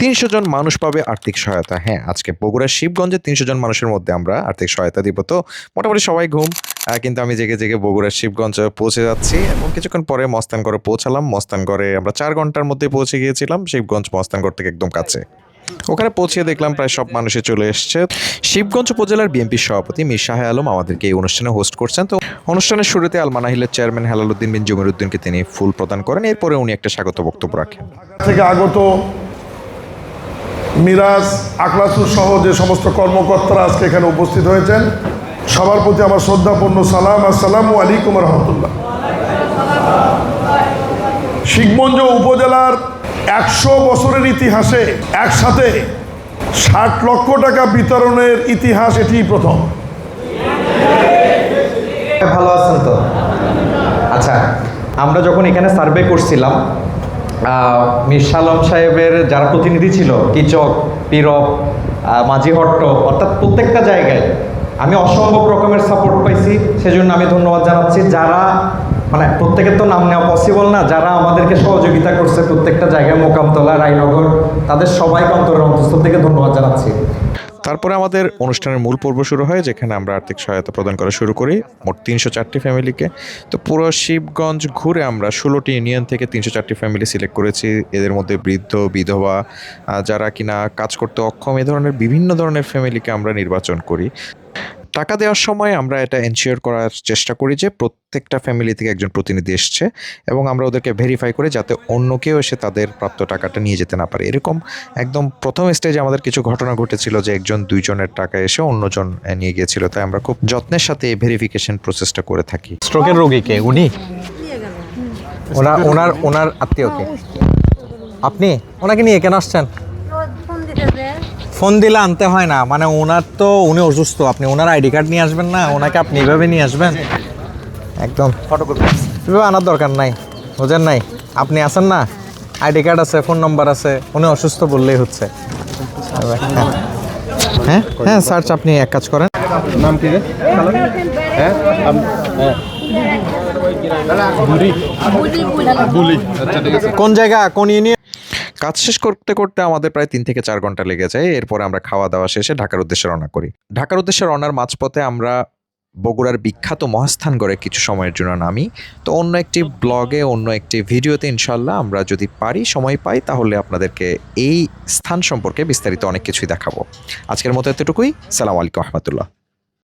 তিনশো জন মানুষ পাবে আর্থিক সহায়তা। হ্যাঁ আজকে বগুড়ার শিবগঞ্জে তিনশো জন মানুষের মধ্যে আমরা আর্থিক সহায়তা দিব। তো মোটামুটি সবাই ঘুম। কিন্তু আমি জেগে জেগে বগুড়ার শিবগঞ্জে পৌঁছে যাচ্ছি এবং কিছুক্ষণ পরে মস্তানগড়ে পৌঁছালাম। মস্তানগড়ে আমরা চার ঘণ্টার মধ্যে পৌঁছে গিয়েছিলাম শিবগঞ্জ মস্তানগড় থেকে একদম কাছে। ওখানে পৌঁছে দেখলাম প্রায় সব মানুষে চলে এসছে। শিবগঞ্জ উপজেলার বিএনপির সভাপতি মীর শাহ আলম আমাদেরকে এই অনুষ্ঠানে হোস্ট করছেন। তো অনুষ্ঠানের শুরুতে আলমানাহিলের চেয়ারম্যান হেলালুদ্দিন বিন জমির উদ্দিনকে তিনি ফুল প্রদান করেন। এরপরে উনি একটা স্বাগত বক্তব্য রাখেন। থেকে আগত মিরাজ আখলাসুর সহ যে সমস্ত কর্মকর্তারা আজকে এখানে উপস্থিত হয়েছেন, সবার প্রতি আমার শ্রদ্ধাপূর্ণ সালাম, আসসালামু আলাইকুম রহমতুল্লাহ। শিখমঞ্জ উপজেলার একশো বছরের ইতিহাসে একসাথে ষাট লক্ষ টাকা বিতরণের ইতিহাস এটিই প্রথম। ভালো আছেন তো? আচ্ছা আমরা যখন এখানে সার্ভে করছিলাম আহ, মীর সাহেবের যারা প্রতিনিধি ছিল কিচক আহ, মাঝিহট্ট অর্থাৎ প্রত্যেকটা জায়গায় আমি অসম্ভব রকমের সাপোর্ট পাইছি। সেজন্য আমি ধন্যবাদ জানাচ্ছি। যারা মানে প্রত্যেকের তো নাম নেওয়া পসিবল না যারা আমাদেরকে সহযোগিতা করছে প্রত্যেকটা জায়গায় মোকামতলা রায়নগর তাদের সবাইকে অন্তরের অন্তস্থ থেকে ধন্যবাদ জানাচ্ছি। তারপরে আমাদের অনুষ্ঠানের মূল পর্ব শুরু হয়, যেখানে আমরা আর্থিক সহায়তা প্রদান করা শুরু করি, মোট তিনশো চারটি ফ্যামিলিকে। তো পুরো শিবগঞ্জ ঘুরে আমরা ষোলোটি ইউনিয়ন থেকে তিনশো চারটি ফ্যামিলি সিলেক্ট করেছি। এদের মধ্যে বৃদ্ধ, বিধবা যারা কিনা কাজ করতে অক্ষম, এ ধরনের বিভিন্ন ধরনের ফ্যামিলিকে আমরা নির্বাচন করি। টাকা দেওয়ার সময় আমরা এটা এনশিওর করার চেষ্টা করি যে প্রত্যেকটা ফ্যামিলি থেকে একজন প্রতিনিধি এসছে এবং আমরা ওদেরকে ভেরিফাই করে যাতে অন্য কেউ এসে তাদের প্রাপ্ত টাকাটা নিয়ে যেতে না পারে। এরকম একদম প্রথম স্টেজে আমাদের কিছু ঘটনা ঘটেছিল যে একজন দুইজনের টাকা এসে অন্যজন নিয়ে গিয়েছিল। তাই আমরা খুব যত্নের সাথে এই ভেরিফিকেশন প্রসেসটা করে থাকি। স্ট্রোকের রোগীকে উনি? ওনার ওনার ওনার আত্মীয়কে আপনি? ওনাকে নিয়ে কেন আসছেন? ফোন দিলে আনতে হয় না। মানে ওনার তো উনি অসুস্থ আপনি ওনার আইডি কার্ড নিয়ে আসবেন না ওনাকে আপনি এভাবে নিয়ে আসবেন? একদম। এভাবে আনার দরকার নাই বুঝেন নাই? আপনি আসেন না আইডি কার্ড আছে ফোন নম্বর আছে উনি অসুস্থ বললেই হচ্ছে। হ্যাঁ হ্যাঁ হ্যাঁ সার্চ আপনি এক কাজ করেন। কোন জায়গা? কোন ইউনিয়ন? কাজ শেষ করতে করতে আমাদের প্রায় তিন থেকে চার ঘণ্টা লেগে যায়। এরপরে আমরা খাওয়া দাওয়া শেষে ঢাকার উদ্দেশ্যে রওনা করি। ঢাকার উদ্দেশ্যে রওনার মাঝপথে আমরা বগুড়ার বিখ্যাত মহাস্থানগড়ে কিছু সময়ের জন্য নামি। তো অন্য একটি ব্লগে, অন্য একটি ভিডিওতে ইনশাল্লাহ আমরা যদি পারি, সময় পাই, তাহলে আপনাদেরকে এই স্থান সম্পর্কে বিস্তারিত অনেক কিছুই দেখাবো। আজকের মতো এতটুকুই। সালাম আলাইকুম রহমতুল্লাহ।